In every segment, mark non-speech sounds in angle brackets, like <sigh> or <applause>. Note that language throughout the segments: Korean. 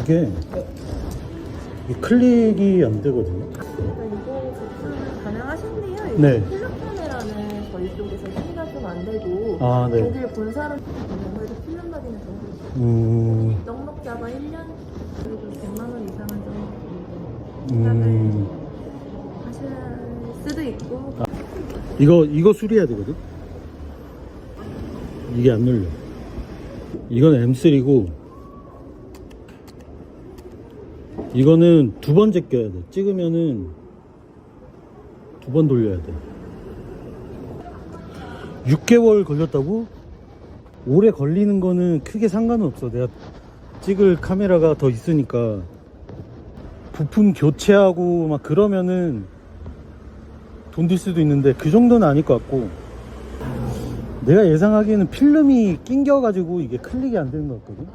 이게 이 클릭이 안 되거든요. 그러니까 이거 접수 가능하신데요. 이거 네. 필름 카메라는 저희 쪽에서 수리가 좀 안 되고 아, 네. 독일 본사로 아무래도 필름 받이는 정도 음, 넉넉 잡아 1년 그리고 100만 원 이상은 좀 음, 하실 수도 있고 이거 이거 수리해야 되거든. 이게 안 눌려. 이건 M3고 이거는 두번 제껴야 돼. 찍으면은 두 번 돌려야 돼. 6개월 걸렸다고? 오래 걸리는 거는 크게 상관은 없어. 내가 찍을 카메라가 더 있으니까 부품 교체하고 막 그러면은 돈 들 수도 있는데 그 정도는 아닐 것 같고 내가 예상하기에는 필름이 낑겨가지고 이게 클릭이 안 되는 것 같거든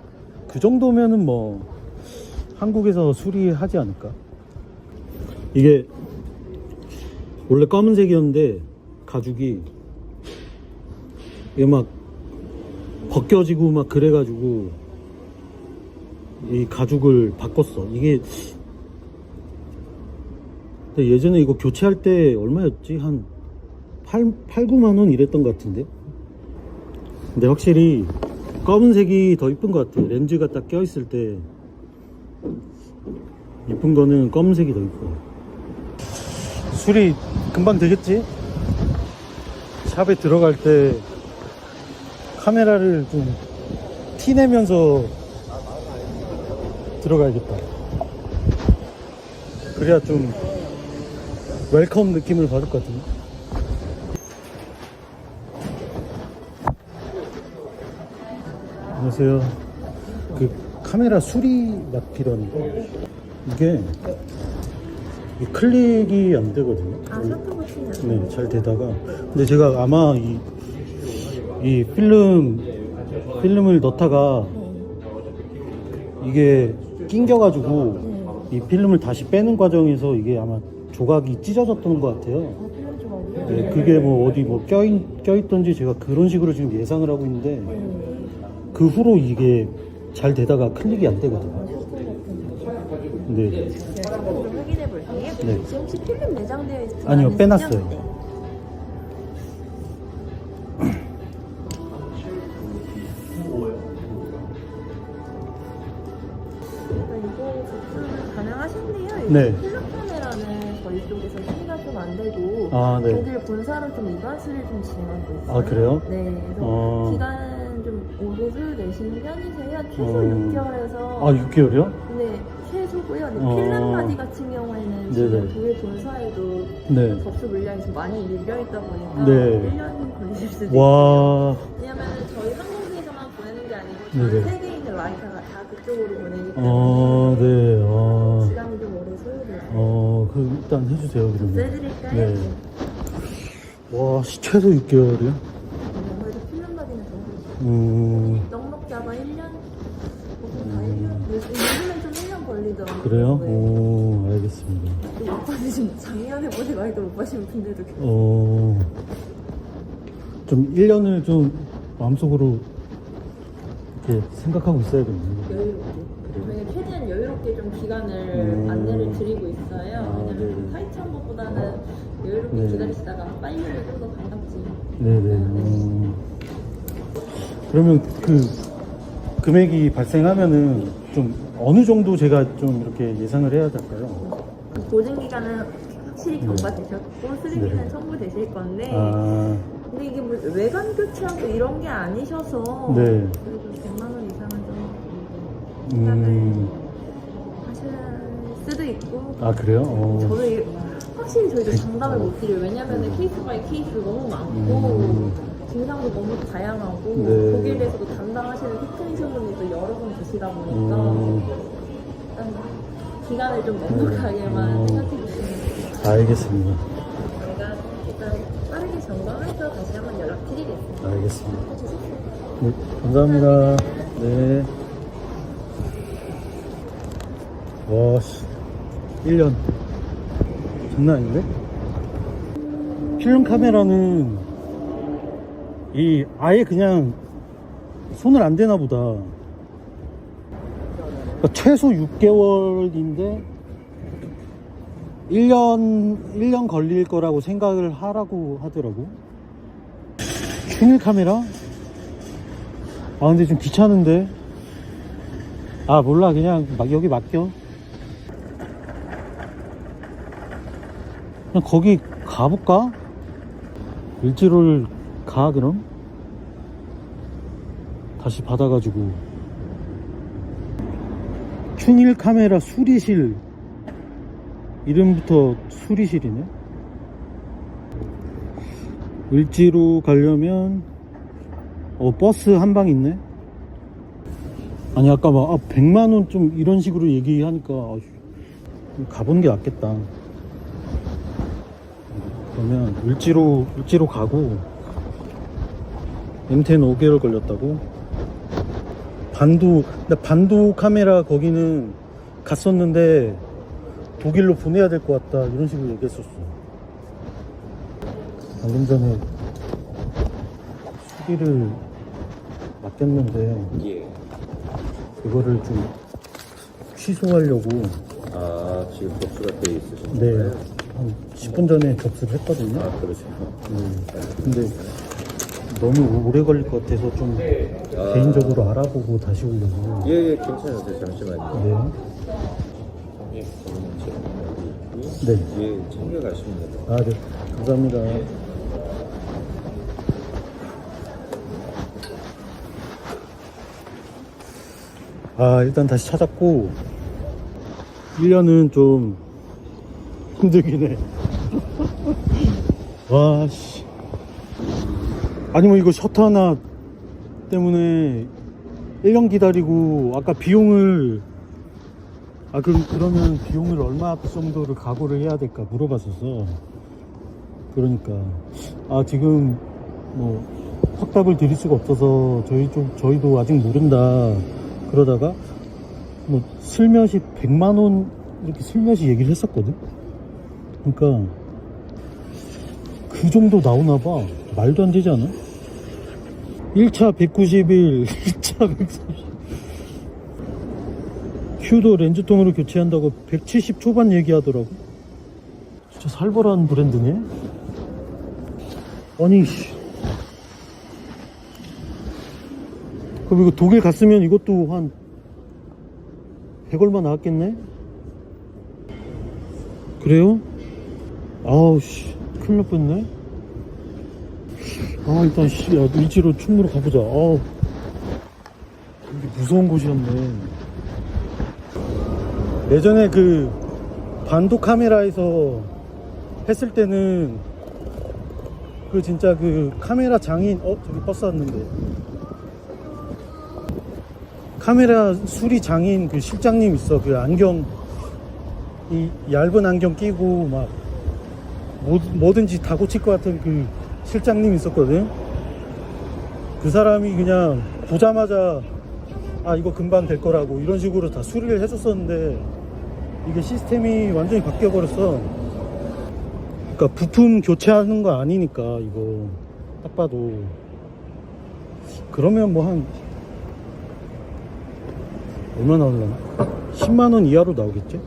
그 정도면은 뭐 한국에서 수리하지 않을까 이게 원래 검은색이었는데 가죽이 이게 막 벗겨지고 막 그래가지고 이 가죽을 바꿨어 이게 예전에 이거 교체할 때 얼마였지? 한 8, 8 9만원 이랬던 것 같은데? 근데 확실히 검은색이 더 이쁜 것 같아. 렌즈가 딱 껴있을 때 이쁜 거는 검은색이 더 이뻐. 수리 금방 되겠지? 샵에 들어갈 때 카메라를 좀 티내면서 들어가야겠다. 그래야 좀 웰컴 느낌을 받을 것 같은데. 안녕하세요. 그 카메라 수리 맡기라는데 이게 이 클릭이 안 되거든요. 아 셔터 버튼이 네, 잘 되다가 근데 제가 아마 이, 이 필름 필름을 넣다가 이게 낑겨가지고 이 필름을 다시 빼는 과정에서 이게 아마 조각이 찢어졌던 것 같아요. 아? 네, 그게 뭐 어디 뭐 껴있, 껴있던지 제가 그런 식으로 지금 예상을 하고 있는데 그 후로 이게 잘 되다가 클릭이 안 되거든요. 네. 제가 확인해 볼게요. 네. 지금 혹시 필름 내장되어 있어요? 아니요, 빼놨어요. 네. 그러니까 이거 접수 가능하신데요. 이거 네. 필름 카메라는 저희 쪽에서 수리가 좀 안 되고 아, 네. 독일 본사로 좀 이관수를 좀 진행하고 있어요. 아, 그래요? 네, 그래서 어. 기간 좀 오래 소요되시는 편이세요. 최소 어. 6개월에서 아, 6개월이요? 네, 최소고요. 근데 어. 필름 바디 같은 경우에는 지금 네네. 독일 본사에도 네. 접수 물량이 좀 많이 밀려 있다 보니까 네. 1년 걸리실 수도 있어요. 와, 왜냐면 저희 항공기에서만 보내는 게 아니고 네네. 전 세계에 있는 라이터가 다 그쪽으로 보내기 때문에 어, 네, 아, 시간이 좀 오래 소요돼요. 어, 그 일단 해주세요, 그러면. 써드릴까요? 네. 와, 시- 최소 6개월이요? 아무래도 필름 바디는 정도 음, 넉넉 잡아 1년? 보통 다 1년? 요즘엔 좀 1년 걸리더라고요. 그래요? 네. 오, 알겠습니다. 또못 받으신 작년에 보지 말도 못 받으신 분들도 계세요. 어, 좀 1년을 좀 마음속으로 이렇게 생각하고 있어야겠네요. 여유롭게. 저희는 최대한 여유롭게 좀 기간을 음. 안내를 드리고 있어요. 아, 왜냐면 네네. 타이트한 것보다는 여유롭게 네. 기다리시다가 빨리 오면 좀더 반갑지. 네네. 음. 그러면 그 금액이 발생하면은 좀 어느 정도 제가 좀 이렇게 예상을 해야 될까요? 보증 기간은 확실히 경과되셨고 수리비는 네. 청구되실 건데 아, 근데 이게 뭐 외관 교체하고 이런 게 아니셔서 네. 그래도 100만 원 이상은 좀 생각을 음, 하실 수도 있고 아, 그래요? 어. 이- 확실히 저희도 장담을 못 드려요. 왜냐면 케이스 바이 케이스 너무 많고 음. 증상도 너무 다양하고 네. 독일에서도 담당하시는 테크니션 분들도 여러 분 계시다 보니까 음, 일단 기간을 좀 넉넉하게만 음. 생각해 주시면 돼요. 알겠습니다. 저희가 일단 빠르게 점검해서 다시 한번 연락드리겠습니다. 알겠습니다. 네, 감사합니다. 네. 와, 씨. 1년. 장난 아닌데? 필름 카메라는 이 아예 그냥 손을 안 대나 보다. 그러니까 최소 6개월인데 1년 1년 걸릴 거라고 생각을 하라고 하더라고. 충일 카메라? 아 근데 좀 귀찮은데. 아 몰라 그냥 막 여기 맡겨. 그냥 거기 가볼까? 일지를 가 그럼? 다시 받아가지고 충일 카메라 수리실 이름부터 수리실이네 을지로 가려면 어 버스 한 방 있네 아니 아까 막 아, 100만원 좀 이런 식으로 얘기하니까 아, 가보는 게 낫겠다 그러면 을지로 을지로 가고 MTN 5개월 걸렸다고 반도 나 반도 카메라 거기는 갔었는데 독일로 보내야 될 것 같다 이런 식으로 얘기했었어 방금 전에 수리를 맡겼는데 예. 그거를 좀 취소하려고 아, 지금 접수가 돼 있으신 네? 한 10분 전에 접수를 했거든요 아, 그러시구나. 음, 근데 너무 오래 걸릴 것 같아서 좀 아. 개인적으로 알아보고 다시 오려고 예, 예, 괜찮으세요. 잠시만요. 네. 예, 저는 지금 여기 있고. 네. 예, 챙겨가시면 돼요. 아, 네. 감사합니다. 아, 일단 다시 찾았고, 1년은 좀 <laughs> 힘들긴 해. <laughs> 와, 씨. 아니, 뭐 이거 셔터 하나 때문에 1년 기다리고, 아까 비용을, 아, 그럼, 그러면 비용을 얼마 정도를 각오를 해야 될까 물어봤었어. 그러니까. 아 지금 뭐 확답을 드릴 수가 없어서 저희 좀 저희도 아직 모른다. 그러다가 뭐 슬며시 100만 원 이렇게 슬며시 얘기를 했었거든. 그러니까 그 정도 나오나 봐 말도 안 되지 않아? 1차 191 2차 130 큐도 렌즈통으로 교체한다고 170 초반 얘기하더라고 진짜 살벌한 브랜드네 아니 씨. 그럼 이거 독일 갔으면 이것도 한 100얼마 나왔겠네? 그래요? 아우 씨 큰일 날 뻔했네 아 일단 씨 야, 일지로 충무로 가보자. 아우. 이게 무서운 곳이었네. 예전에 그 반도 카메라에서 했을 때는 그 진짜 그 카메라 장인 어 저기 버스 왔는데. 카메라 수리 장인 그 실장님 있어. 그 안경. 이 얇은 안경 끼고 막 뭐, 뭐든지 다 고칠 것 같은 그 실장님 있었거든. 그 사람이 그냥 보자마자 아 이거 금방 될 거라고 이런 식으로 다 수리를 해줬었는데 이게 시스템이 완전히 바뀌어 버렸어. 그러니까 부품 교체하는 거 아니니까 이거 딱 봐도. 그러면 뭐 한 얼마 나올려나? 10만 원 이하로 나오겠지?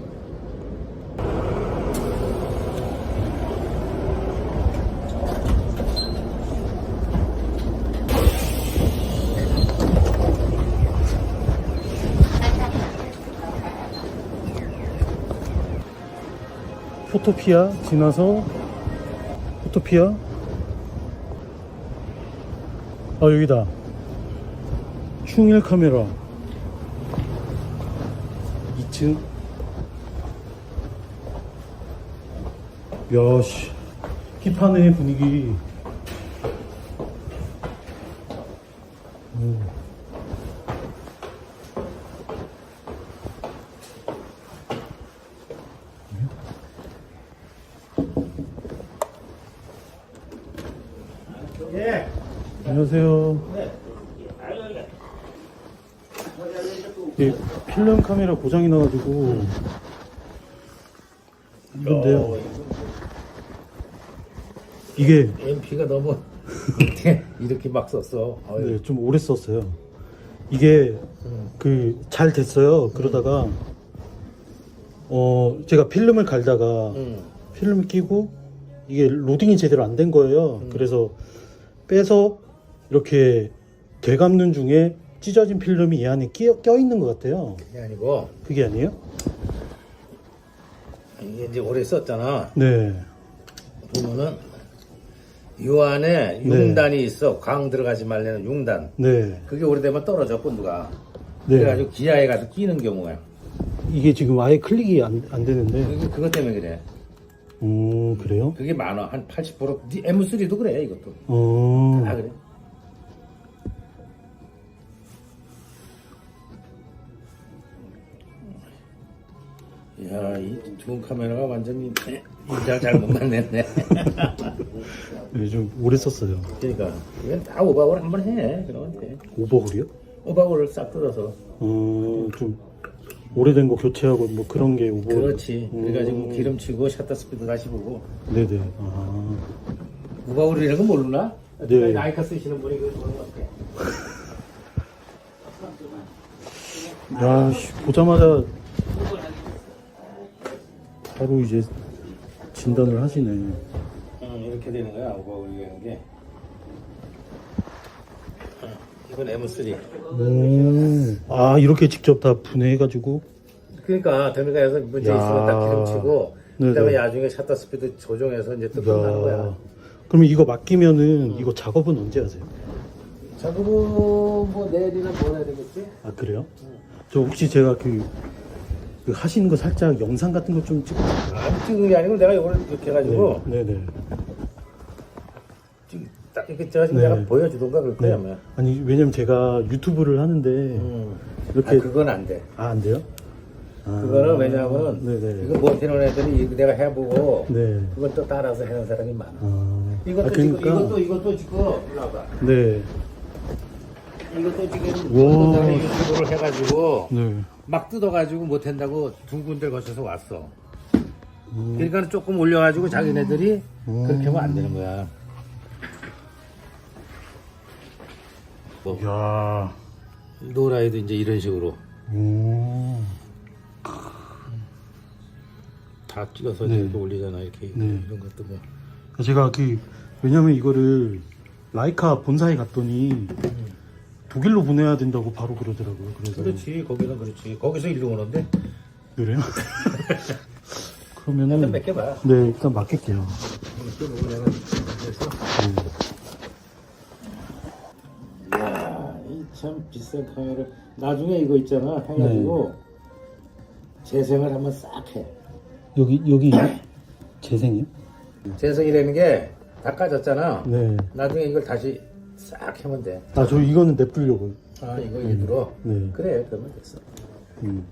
포토피아 지나서 포토피아? 아 여기다. 충일 카메라. 2층. 야씨. 힙하네 분위기 안녕하세요. 이 필름 카메라 고장이 나가지고 이건데요. 이게 MP가 너무 못해. <laughs> 이렇게 막 썼어. 네, 좀 오래 썼어요. 이게 음. 그잘 됐어요. 그러다가 어 제가 필름을 갈다가 음. 필름 끼고 이게 로딩이 제대로 안 된 거예요. 그래서 빼서 이렇게 되감는 중에 찢어진 필름이 이 안에 끼어, 껴 있는 것 같아요. 그게 아니고 그게 아니에요? 이게 이제 오래 썼잖아. 네. 보면은 요 안에 융단이 있어. 광 들어가지 말라는 융단. 네. 그게 오래되면 떨어져 본드가. 네. 그래가지고 기아에 가서 끼는 경우야. 이게 지금 아예 클릭이 안, 안 되는데. 그게 그것 때문에 그래. 어, 그래요? 그게 많아. 한 80%. 니 M3도 그래 이것도. 어. 다 그래. 야, 이 좋은 카메라가 완전히 인장 잘못 만냈네. 네, 좀 오래 썼어요. 그러니까 이건 다 오버홀 한번 해. 그러면 돼. 오버홀이요? 오버홀을 싹 뜯어서. 어, 좀 오래된 거 교체하고 뭐 그런 게 오버홀. 그렇지. 그래가지고 기름 치고 셔터 스피드 다시 보고. 네네. 아. 오버홀이라는 건 모르나? 네. 나이카 쓰시는 분이 그걸 모르는 것 같아. 야, 씨, 보자마자 바로 이제 진단을 하시네. 응, 이렇게 되는 거야, 오버홀이라는 게. 어, 이건 M3. 오. 아, 이렇게 직접 다 분해해가지고. 그러니까 들어가서 문제 야. 있으면 딱 기름치고. 그다음에 나중에 셔터 스피드 조정해서 이제 또 끝나는 거야. 야. 그러면 이거 맡기면은 이거 작업은 언제 하세요? 작업은 뭐 내일이나 뭐 해야 되겠지? 아, 그래요? 저 혹시 제가 그, 그 하시는 거 살짝 영상 같은 거 좀 찍어. 안 찍은 게 아니고 내가 이걸 이렇게 해가지고 네네. 찍- 딱 이렇게 찍어가지고 네. 내가 보여주던가 그럴 거야 아마. 아니, 왜냐면 제가 유튜브를 하는데, 음. 이렇게. 아, 그건 안 돼. 아, 안 돼요? 아. 그거는 왜냐하면 네네. 이거 못 해놓은 애들이 이거 내가 해보고 네. 그걸 또 따라서 해놓은 사람이 많아. 아. 이것도 아, 지금 그러니까. 이것도 이것도 지금 올라봐. 네. 이것도 지금 와. 유튜브를 해가지고 네. 막 뜯어가지고 못한다고 두 군데 거쳐서 왔어. 그러니까 조금 올려가지고 자기네들이 그렇게 하면 안 되는 거야. 뭐 야. 노라이도 이제 이런 식으로 오. 다 찍어서 네. 이렇게 올리잖아 이렇게 네. 이런 것도 뭐. 제가 그 왜냐면 이거를 라이카 본사에 갔더니 독일로 보내야 된다고 바로 그러더라고요. 그래서 그렇지 거기는 그렇지 거기서 일로 오는데 그래요? <laughs> 일단 그러면은 맡겨봐. 네 일단 맡길게요. 이렇게 내가 그래서 이 참 비싼 카메라 나중에 이거 있잖아 해가지고 재생을 한번 싹 해. 여기 여기 재생이요? 재생이라는 게 다 까졌잖아. 네. 나중에 이걸 다시 싹 하면 돼. 아 저 이거는 내뿔려고요. 아 이거 일부러. 네. 그래 그러면 됐어. 음.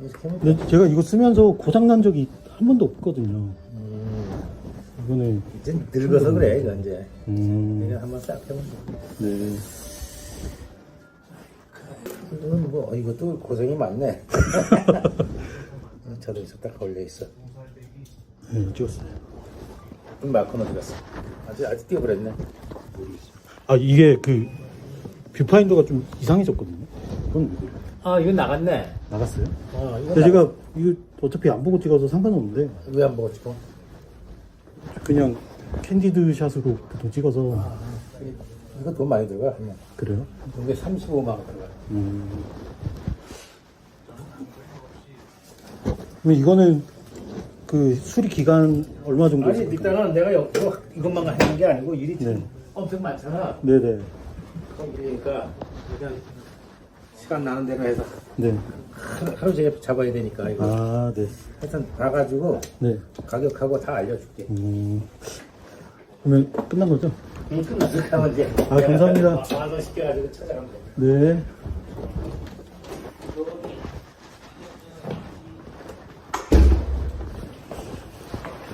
이렇게 하면 돼. 근데 제가 이거 쓰면서 고장 난 적이 한 번도 없거든요. 음, 이거는 이제 늙어서 그래 이거 이제. 음. 그냥 한번 싹 하면 돼. 네. 이건 뭐 어, 이것도 고생이 많네. <laughs> 자동차 딱 걸려 있어. 네 찍었어요. 이 마크는 어디 갔어? 아직 아직 뛰어버렸네. 아 이게 그 뷰파인더가 좀 이상해졌거든요. 그건 왜 그래요? 아 이건 나갔네. 나갔어요? 어 이거 근데 제가 이거 어차피 안 보고 찍어서 상관없는데 왜안 보고 찍어? 그냥 캔디드 샷으로 보통 찍어서 이거 돈 많이 들어가. 그냥. 그래요? 이게 35만 원 들어가. 음. 이거는 그 수리 기간 얼마 정도? 아니 있을까요? 일단은 내가 이것만 하는 게 아니고 일이 네. 엄청 많잖아. 네네. 그러니까 그냥 시간 나는 대로 해서 네. 하루 종일 잡아야 되니까 이거. 아 네. 하여튼 봐가지고 네. 가격하고 다 알려줄게. 음. 그러면 끝난 거죠? 응, 하면 이제. 아, 감사합니다. 완성 시켜가지고 찾아가면 돼. 네.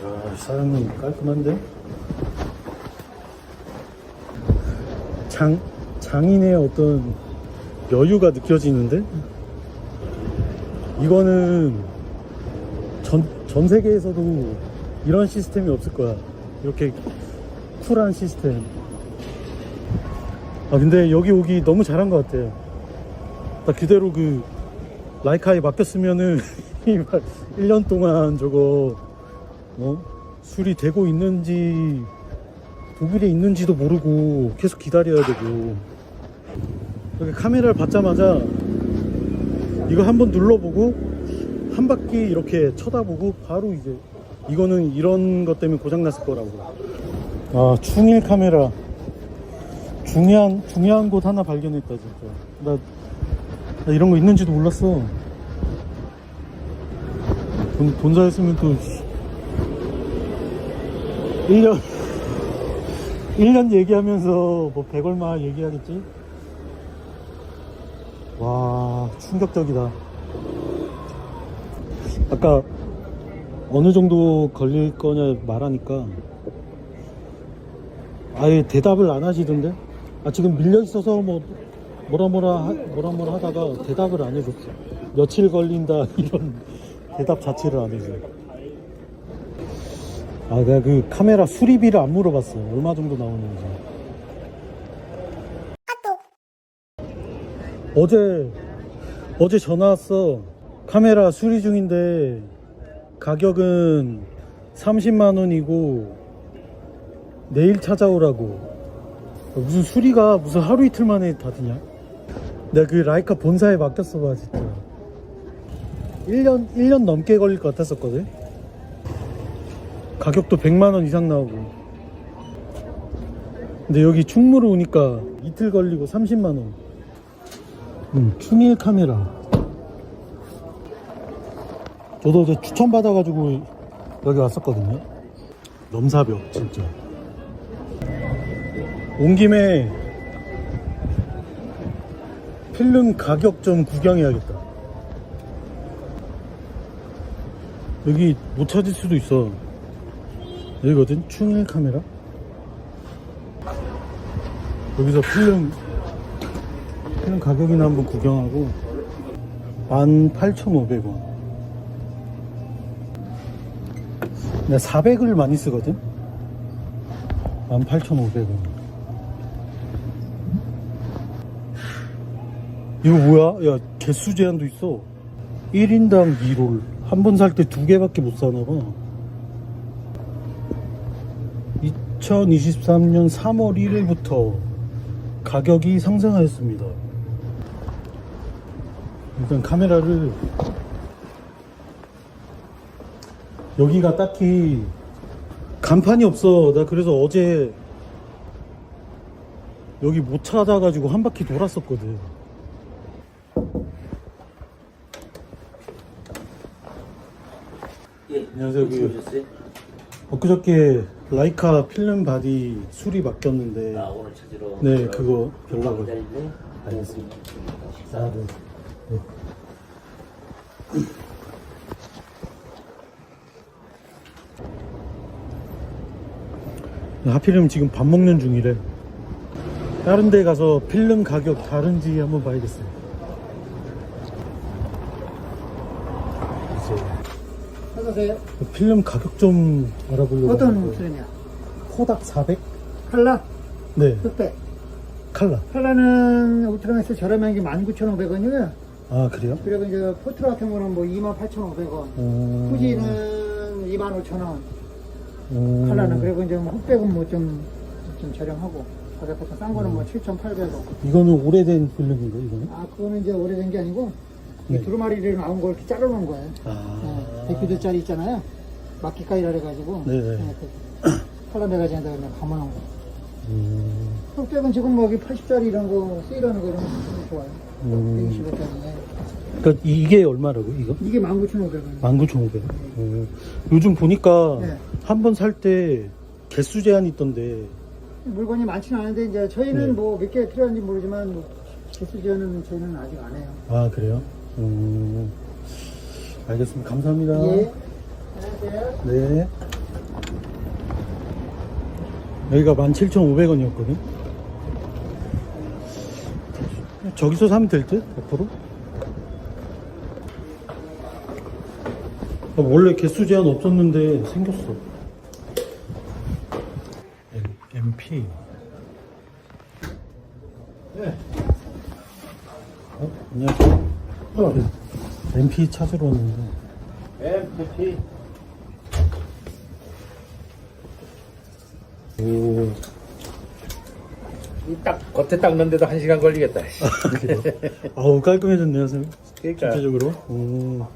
아, 사장님 깔끔한데? 장, 장인의 어떤 여유가 느껴지는데? 이거는 전, 전 세계에서도 이런 시스템이 없을 거야. 이렇게 쿨한 시스템. 아, 근데 여기 오기 너무 잘한 것 같아요. 나 그대로 그 라이카에 맡겼으면은 1년 동안 저거 어? 수리 되고 있는지 독일에 있는지도 모르고 계속 기다려야 되고 이렇게 카메라를 받자마자 이거 한번 눌러보고 한 바퀴 이렇게 쳐다보고 바로 이제 이거는 이런 것 때문에 고장 났을 거라고 아 충일 카메라. 중요한 중요한 곳 하나 발견했다 진짜. 나, 나 이런 거 있는지도 몰랐어. 본, 본사였으면 또 1년 1년 얘기하면서 뭐 100얼마 얘기하겠지? 와 충격적이다. 아까 어느 정도 걸릴 거냐 말하니까 아예 대답을 안 하시던데? 아 지금 밀려 있어서 뭐 뭐라 뭐라 하, 뭐라 뭐라 하다가 대답을 안 해줬어. 며칠 걸린다 <laughs> 이런 대답 자체를 안 해줘. 아 내가 그 카메라 수리비를 안 물어봤어 얼마 정도 나오는지. 어제 어제 전화 왔어. 카메라 수리 중인데 가격은 30만 원이고 내일 찾아오라고. 무슨 수리가 무슨 하루 이틀 만에 다 되냐? 내가 그 라이카 본사에 맡겼어 봐 진짜. 1년 1년 넘게 걸릴 것 같았었거든? 가격도 100만 원 이상 나오고. 근데 여기 충무로 오니까 이틀 걸리고 30만 원. 음, 충일 카메라. 저도 어제 추천받아가지고 여기 왔었거든요. 넘사벽 진짜 온 김에 필름 가격 좀 구경해야겠다. 여기 못 찾을 수도 있어. 여기거든 충일 카메라? 여기서 필름 필름 가격이나 한번 구경하고 18,500원. 내가 400을 많이 쓰거든? 18,500원 이거 뭐야? 야 개수 제한도 있어. 1인당 2롤. 한 번 살 때 두 개밖에 못 사나봐. 2023년 3월 1일부터 가격이 상승하였습니다. 일단 카메라를 여기가 딱히 간판이 없어. 나 그래서 어제 여기 못 찾아가지고 한 바퀴 돌았었거든 안녕하세요. 그- 오셨어요? 엊그저께 라이카 필름 바디 수리 맡겼는데 아 오늘 찾으러. 네 그거 연락을 기다리네. 알겠습니다. 식사. 아, 네. 네. 하필이면 지금 밥 먹는 중이래. 다른 데 가서 필름 가격 다른지 한번 봐야겠어요. 이제 어떠세요? 필름 가격 좀 알아보려고. 어떤 하는데. 필름이야? 코닥 400? 칼라? 네, 흑백. 칼라. 칼라는 울트라맥스 저렴한 게 19,500원이고요. 아, 그래요? 그리고 이제 포트 같은 거는 뭐 28,500원. 어... 후지는 25,000원. 어... 칼라는 그리고 이제 뭐 흑백은 뭐 좀 좀 저렴하고 가격 같은 싼 거는 뭐 7,800원. 이거는 오래된 필름인가, 이거는? 아 그거는 이제 오래된 게 아니고 이 네. 두루마리로 나온 걸 이렇게 자르는 거예요. 아. 네, 100피드짜리 있잖아요. 막기까지라 해가지고 네네. 그 칼라 매가지에다 그냥 감아놓은 거. 음, 흑백은 지금 뭐 여기 80짜리 이런 거 세일하는 거 이런 거 되게 좋아요. 음. 125짜리. 그러니까 이- 이게 얼마라고, 이거? 이게 19,500원. 19,500원. 어. 요즘 보니까 네. 한번 살 때 개수 제한 있던데, 물건이 많지는 않은데 이제 저희는 네. 뭐몇 개 필요한지 모르지만 뭐 개수제는 저희는 아직 안 해요. 아, 그래요? 음, 알겠습니다. 감사합니다. 예. 네. 여기가 17,500원이었거든? 저기서 사면 될 듯? 앞으로? 아, 원래 개수 제한 없었는데 생겼어. MP. 네. 어? 안녕하세요. MP 찾으러 왔는데. MPP 오, 딱 겉에 닦는데도 한 시간 걸리겠다. <laughs> 아우 깔끔해졌네요, 선생님. 그러니까 전체적으로. 오.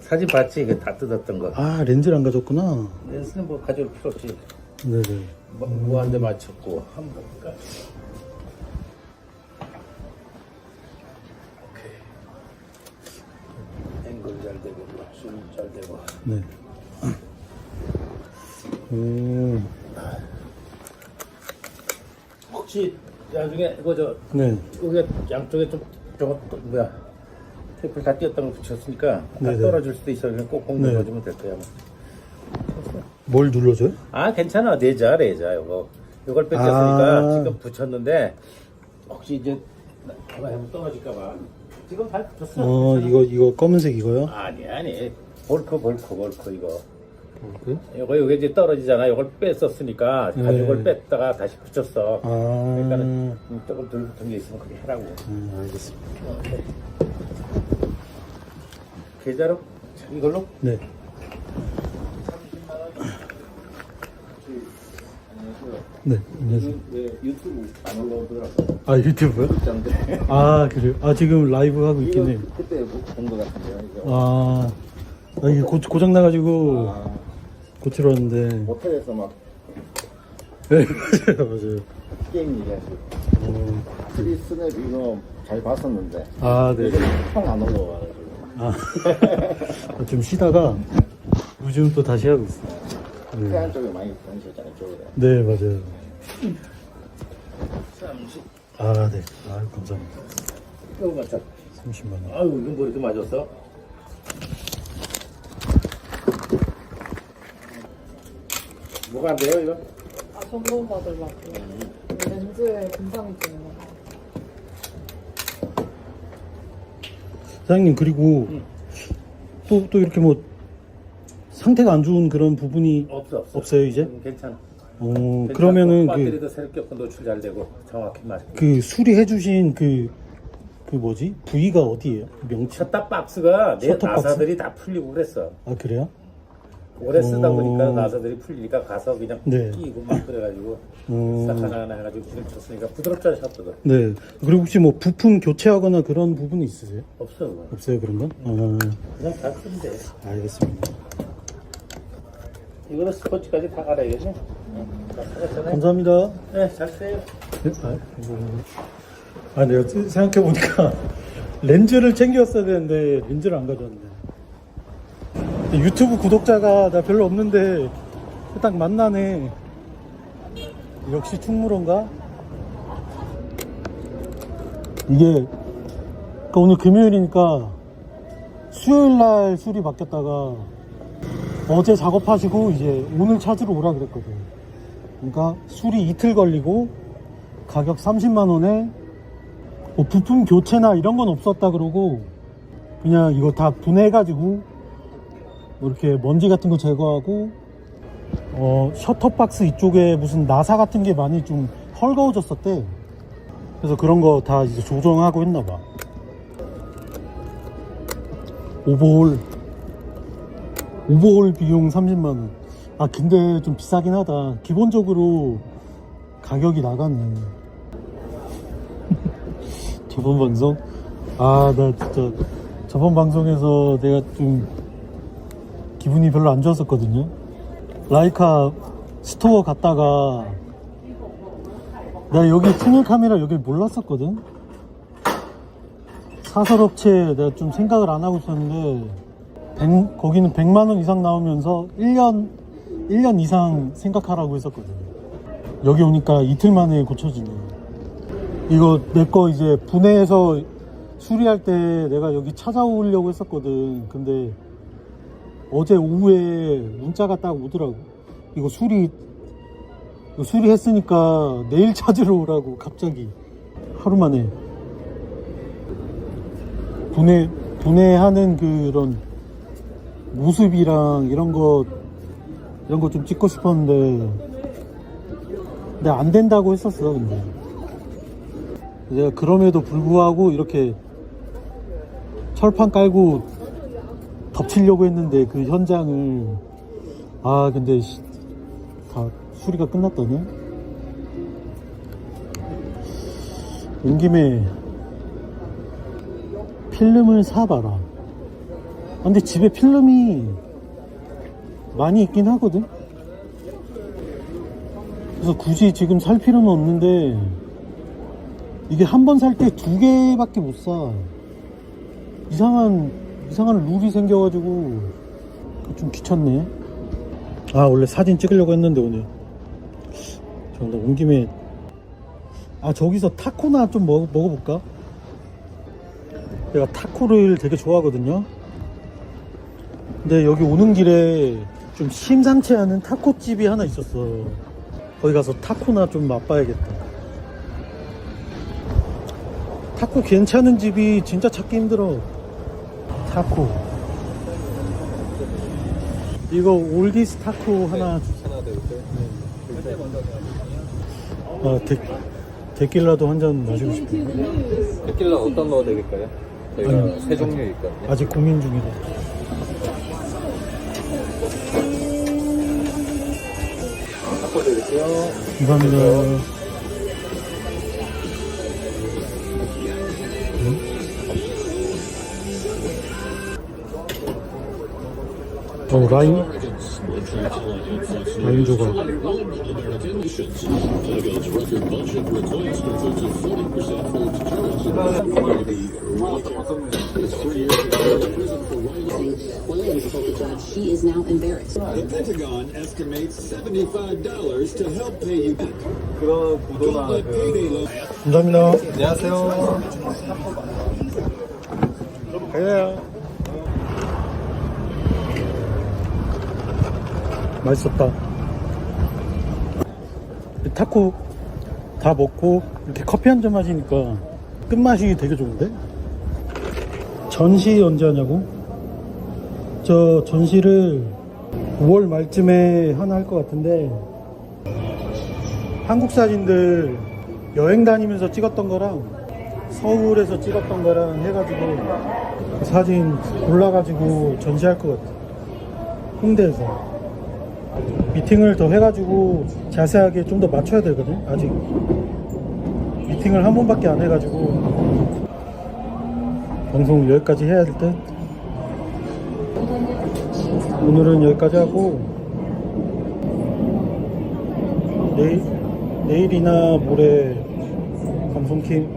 사진 봤지? 이거 다 뜯었던 거. 아 렌즈를 안 가졌구나. 렌스는 뭐 가져올 필요 없지. 네네. 뭐, 무한대 맞췄고 한번 볼까? 오케이. 앵글 잘 되고 줌잘 되고. 네. 오. 혹시 나중에 이거 저 네. 여기 양쪽에 좀 저거 또 뭐야 테이프 다 띄었던 거 붙였으니까 다 네네. 떨어질 수도 있어 그냥 꼭꼭 네. 눌러주면 될 거야. 뭘 눌러줘요? 아 괜찮아 내자 내자 이거 이걸 뺏겼으니까 아. 지금 붙였는데 혹시 이제 가만 해면 떨어질까 봐 지금 잘 붙였어. 어. 이거, 이거 검은색 이거요? 아니 아니 볼크 볼크 볼크 이거 그? 이거 여기 이제 떨어지잖아 이걸 뺐었으니까 네. 가죽을 뺐다가 다시 붙였어. 아. 그러니까는 조금 덜 붙은 게 있으면 그렇게 하라고. 음, 알겠습니다. 계좌로 이걸로 네. 네, 안녕하세요. 왜 유튜브 안 올라오더라고. 아, 유튜브요? 아, 그래요? 아, 지금 라이브 하고 있긴 해요. 그때 본 거 같은데요. 이거. 아, 아 이게 고, 고장 나가지고 아, 고치러 왔는데. 모텔에서 막 네, <laughs> 맞아요, 맞아요. 게임 얘기하시고. 어, 크리스넷 이거 잘 봤었는데 아, 네. 형안 올라와가지고. 아, 좀 쉬다가 요즘 또 다시 하고 있어요. 네, 태안 쪽에 많이 다니셨잖아요, 쪽으로. 네 맞아요. 30. 아, 네. 아, 감사합니다. 이거 맞죠? 30만 원. 아유, 눈보리도 맞았어. 뭐가 안 돼요, 이거? 아 점검 받으려고 렌즈에 금방이 뜨는 거. 사장님 그리고 또또 이렇게 뭐 상태가 안 좋은 그런 부분이 없어, 없어. 없어요 이제? 음, 괜찮아. 어 괜찮고, 그러면은 그, 배터리도 새롭게 없고 노출 잘 되고 정확히 맞고. 그 수리해 주신 그 그 뭐지 부위가 어디예요? 명치? 셔터 박스가 내 셔터 박스? 나사들이 다 풀리고 그랬어. 아 그래요? 오래 쓰다 오. 보니까 나사들이 풀리니까 가서 그냥 네. 끼고 막 그래가지고 어, 싹 하나 하나 해가지고 기름 쳤으니까 부드럽잖아 셔터도. 네. 그리고 혹시 뭐 부품 교체하거나 그런 부분이 있으세요? 없어 그거. 없어요 그런 건? 아, 그냥 다 쓰면 돼. 알겠습니다. 이거는 스포츠까지 다 갈아야겠네. 다 사갔잖아요. 감사합니다. 네, 잘 써요. 네? 아, 감사합니다. 아, 내가 생각해 보니까 <laughs> 렌즈를 챙겼어야 되는데 렌즈를 안 가져왔네. 유튜브 구독자가 나 별로 없는데 딱 만나네. 역시 충무로인가? 이게 그러니까 오늘 금요일이니까 수요일 날 술이 바뀌었다가 어제 작업하시고 이제 오늘 찾으러 오라 그랬거든. 그러니까 술이 이틀 걸리고 가격 30만 원에 뭐 부품 교체나 이런 건 없었다 그러고 그냥 이거 다 분해해가지고 뭐 이렇게 먼지 같은 거 제거하고 어 셔터박스 이쪽에 무슨 나사 같은 게 많이 좀 헐거워졌었대. 그래서 그런 거 다 이제 조정하고 했나봐. 오버홀. 오버홀 비용 30만원. 아 근데 좀 비싸긴 하다. 기본적으로 가격이 나갔네. <laughs> 저번 방송? 아 나 진짜 저번 방송에서 내가 좀 기분이 별로 안 좋았었거든요. 라이카 스토어 갔다가 나 여기 투명 카메라 여기 몰랐었거든. 사설 업체 내가 좀 생각을 안 하고 있었는데 100 거기는 100만 원 이상 나오면서 1년 1년 이상 생각하라고 했었거든 여기 오니까 이틀 만에 고쳐지네. 이거 내 거 이제 분해해서 수리할 때 내가 여기 찾아오려고 했었거든. 근데 어제 오후에 문자가 딱 오더라고. 이거 수리 이거 수리했으니까 내일 찾으러 오라고 갑자기. 하루 만에. 분해 분해하는 그런 모습이랑 이런 거 이런 거 좀 찍고 싶었는데. 근데 안 된다고 했었어 근데. 내가 그럼에도 불구하고 이렇게 철판 깔고 덮치려고 했는데 그 현장을 아 근데 씨, 다 수리가 끝났더니 온 김에 필름을 사봐라. 아, 근데 집에 필름이 많이 있긴 하거든? 그래서 굳이 지금 살 필요는 없는데 이게 한 번 살 때 두 개밖에 못 사. 이상한 이상한 룰이 생겨가지고 좀 귀찮네. 아 원래 사진 찍으려고 했는데 오늘 저나 온 김에 아 저기서 타코나 좀 먹, 먹어볼까? 내가 타코를 되게 좋아하거든요. 근데 여기 오는 길에 좀 심상치 않은 타코집이 하나 있었어. 거기 가서 타코나 좀 맛봐야겠다. 타코 괜찮은 집이 진짜 찾기 힘들어. 타코. 이거 올디스 타코 하나 주세요. 아, 데, 데킬라도 한 잔 마시고 싶어. 데킬라 어떤 거 드릴까요? 저희가 아니, 세 종류 있거든요. 아직 고민 중이다. 바꿔 드릴게요. 감사합니다. 어, 라임? 라임 조각. She is now embarrassed. The Pentagon estimates $75 to help pay you back. 그런 구도나 Let payday loan 감사합니다. 안녕하세요. 가요. 맛있었다. 이 타코 다 먹고 이렇게 커피 한 잔 마시니까 끝맛이 되게 좋은데? 전시 언제 하냐고? 저 전시를 5월 말쯤에 하나 할 것 같은데 한국 사진들 여행 다니면서 찍었던 거랑 서울에서 찍었던 거랑 해가지고 그 사진 골라가지고 전시할 것 같아. 홍대에서. 미팅을 더 해가지고 자세하게 좀 더 맞춰야 되거든, 아직. 미팅을 한 번밖에 안 해가지고. 방송 여기까지 해야 될 듯. 오늘은 여기까지 하고. 내일, 내일이나 모레 방송킴